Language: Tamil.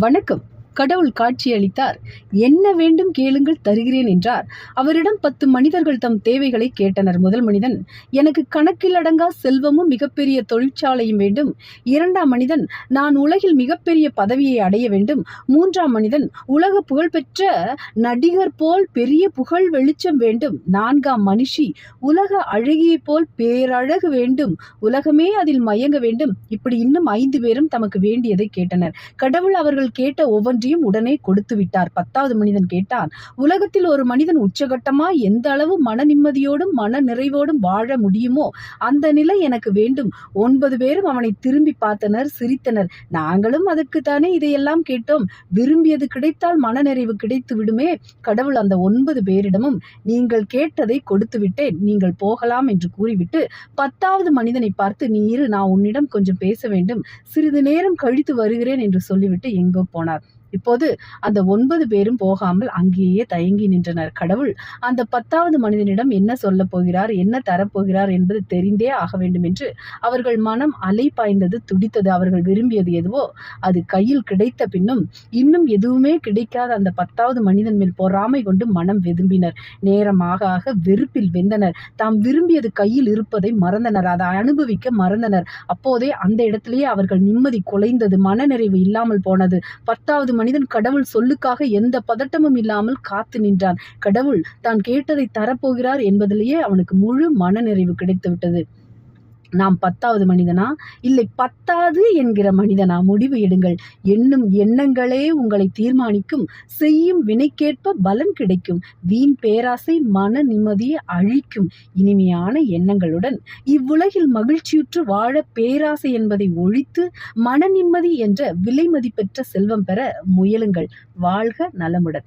வணக்கம். கடவுள் காட்சியளித்தார். என்ன வேண்டும் கேளுங்கள் தருகிறேன் என்றார். அவரிடம் பத்து மனிதர்கள் தம் தேவைகளை கேட்டனர். முதல் மனிதன் எனக்கு கணக்கில் அடங்கா செல்வமும் மிகப்பெரிய தொழிற்சாலையும் வேண்டும். இரண்டாம் மனிதன் நான் உலகில் மிகப்பெரிய பதவியை அடைய வேண்டும். மூன்றாம் மனிதன் உலக புகழ்பெற்ற நடிகர் போல் பெரிய புகழ் வெளிச்சம் வேண்டும். நான்காம் மனுஷி உலக அழகியைப் போல் பேரழகு வேண்டும். உலகமே அதில் மயங்க வேண்டும். இப்படி இன்னும் ஐந்து பேரும் தமக்கு வேண்டியதை கேட்டனர். கடவுள் அவர்கள் கேட்ட ஒவ்வொன்றையும் உடனே கொடுத்து விட்டார். பத்தாவது மனிதன் கேட்டான் உலகத்தில் ஒரு மனிதன் உச்சகட்டமா எந்த அளவு மன நிம்மதியோடும் மன நிறைவோடும் வாழ முடியுமோ அந்த நிலை எனக்கு வேண்டும். ஒன்பது பேரும் அவனை திரும்பி பார்த்தனர் சிரித்தனர். நாங்களும் அதுக்குத்தானே இதையெல்லாம் கேட்டோம். விரும்பியது கிடைத்தால் மனநிறைவு கிடைத்து விடுமே. கடவுள் அந்த ஒன்பது பேரிடமும் நீங்கள் கேட்டதை கொடுத்து விட்டேன். நீங்கள் போகலாம் என்று கூறிவிட்டு பத்தாவது மனிதனை பார்த்து நீ இரு நான் உன்னிடம் கொஞ்சம் பேச வேண்டும். சிறிது நேரம் கழித்து வருகிறேன் என்று சொல்லிவிட்டு எங்கோ போனார். இப்போது அந்த ஒன்பது பேரும் போகாமல் அங்கேயே தயங்கி நின்றனர். கடவுள் அந்த பத்தாவது மனிதனிடம் என்ன சொல்லப் போகிறார் என்ன தரப்போகிறார் என்பது தெரிந்தே ஆக வேண்டும் என்று அவர்கள் மனம் அலை பாய்ந்தது துடித்தது. அவர்கள் விரும்பியது எதுவோ அது கையில் கிடைத்த பின்னும் இன்னும் எதுவுமே கிடைக்காத அந்த பத்தாவது மனிதன் மேல் பொறாமை கொண்டு மனம் வெதும்பினர். நேரமாக ஆக வெறுப்பில் வெந்தனர். தாம் விரும்பியது கையில் இருப்பதை மறந்தனர். அதை அனுபவிக்க மறந்தனர். அப்போதே அந்த இடத்திலேயே அவர்கள் நிம்மதி குலைந்தது. மனநிறைவு இல்லாமல் போனது. பத்தாவது மனிதன் கடவுள் சொல்லுக்காக எந்த பதட்டமும் இல்லாமல் காத்து நின்றான். கடவுள் தான் கேட்டதை தரப்போகிறார் என்பதிலேயே அவனுக்கு முழு மனநிறைவு கிடைத்துவிட்டது. நாம் பத்தாவது மனிதனா? இல்லை பத்தாது என்கிற மனிதனா? முடிவு எடுங்கள். எண்ணும் எண்ணங்களே உங்களை தீர்மானிக்கும். செய்யும் வினைக்கேற்ப பலன் கிடைக்கும். வீண் பேராசை மன நிம்மதியை அழிக்கும் இனிமையான எண்ணங்களுடன். இவ்வுலகில் மகிழ்ச்சியுற்று வாழ பேராசை என்பதை ஒழித்து மன நிம்மதி என்ற விலை மதிப்பெற்ற செல்வம் பெற முயலுங்கள். வாழ்க நலமுடன்.